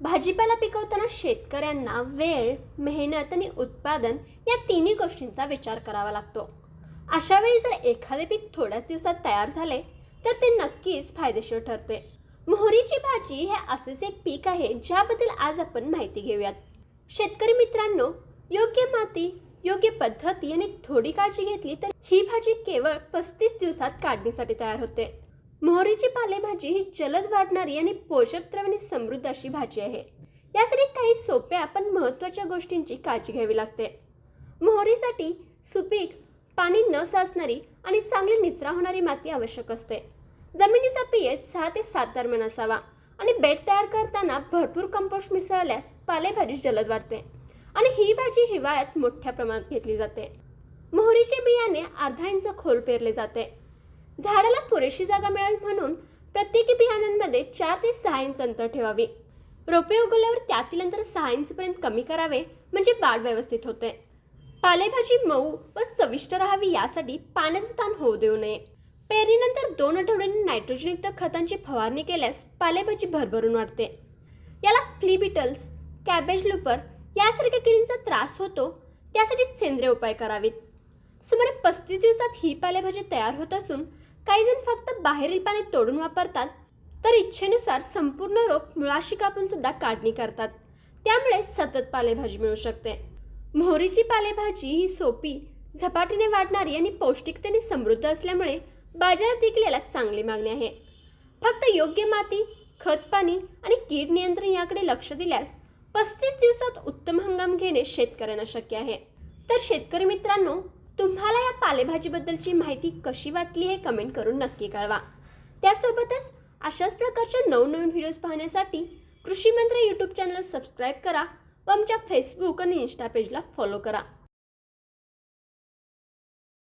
भाजीपाला पिकवताना शेतकऱ्यांना वेळ मेहनत आणि उत्पादन या तिन्ही गोष्टींचा विचार करावा लागतो. अशा वेळी जर एखादे पीक थोड्याच दिवसात तयार झाले तर ते नक्कीच फायदेशीर ठरते. मोहरीची भाजी हे असेच एक पीक आहे ज्याबद्दल आज आपण माहिती घेऊयात. शेतकरी मित्रांनो योग्य माती योग्य पद्धती आणि थोडी काळजी घेतली तर ही भाजी केवळ पस्तीस दिवसात काढणीसाठी तयार होते. मोहरीची पालेभाजी ही जलद वाढणारी आणि पोषक द्रव्याने समृद्ध अशी भाजी आहे. यासाठी काही सोप्या पण महत्त्वाच्या गोष्टींची काळजी घ्यावी लागते. मोहरीसाठी सुपीक पाणी न साचणारी आणि चांगली निचरा होणारी माती आवश्यक असते. जमिनीचा पीएच सहा ते सात दरम्यान असावा आणि बेड तयार करताना भरपूर कंपोस्ट मिसळल्यास पालेभाजी जलद वाढते आणि ही भाजी हिवाळ्यात मोठ्या प्रमाणात घेतली जाते. मोहरीचे बियाणे अर्धा इंच खोल पेरले जाते. झाडाला पुरेशी जागा मिळावी म्हणून प्रत्येकी बियाण्यांमध्ये चार ते सहा इंच अंतर ठेवावे. रोपे उगवल्यावर त्यातील अंतर सहा इंचपर्यंत कमी करावे म्हणजे वाढ व्यवस्थित होते. पालेभाजी मऊ व चविष्ट राहावी यासाठी पाण्याचा ताण होऊ देऊ नये. पेरणीनंतर दोन आठवड्यांनी नायट्रोजनयुक्त खतांची फवारणी केल्यास पालेभाजी भरभरून वाढते. याला फ्ली बिटल्स कॅबेज लुपर यासारख्या किडींचा त्रास होतो त्यासाठी सेंद्रिय उपाय करावेत. सुमारे पस्तीस दिवसात ही पालेभाजी तयार होत असून काही जण फक्त बाहेरील पाने तोडून वापरतात तर इच्छेनुसार संपूर्ण रोप मुळाशी कापून सुद्धा काढणी करतात. त्यामुळे सतत पालेभाजी मिळू शकते. मोहरीची पालेभाजी ही सोपी झपाटीने वाढणारी आणि पौष्टिकतेने समृद्ध असल्यामुळे बाजारात विकलेला चांगली मागणी आहे. फक्त योग्य माती खत पाणी आणि कीड नियंत्रण याकडे लक्ष दिल्यास पस्तीस दिवसात उत्तम हंगाम घेणे शेतकऱ्यांना शक्य आहे. तर शेतकरी मित्रांनो तुम्हाला या पालेभाजीबद्दलची माहिती कशी वाटली हे कमेंट करून नक्की कळवा. त्यासोबतच अशाच प्रकारच्या नवनवीन व्हिडिओज पाहण्यासाठी कृषी मंत्र यूट्यूब चॅनल सबस्क्राईब करा व आमच्या फेसबुक आणि इन्स्टा पेजला फॉलो करा.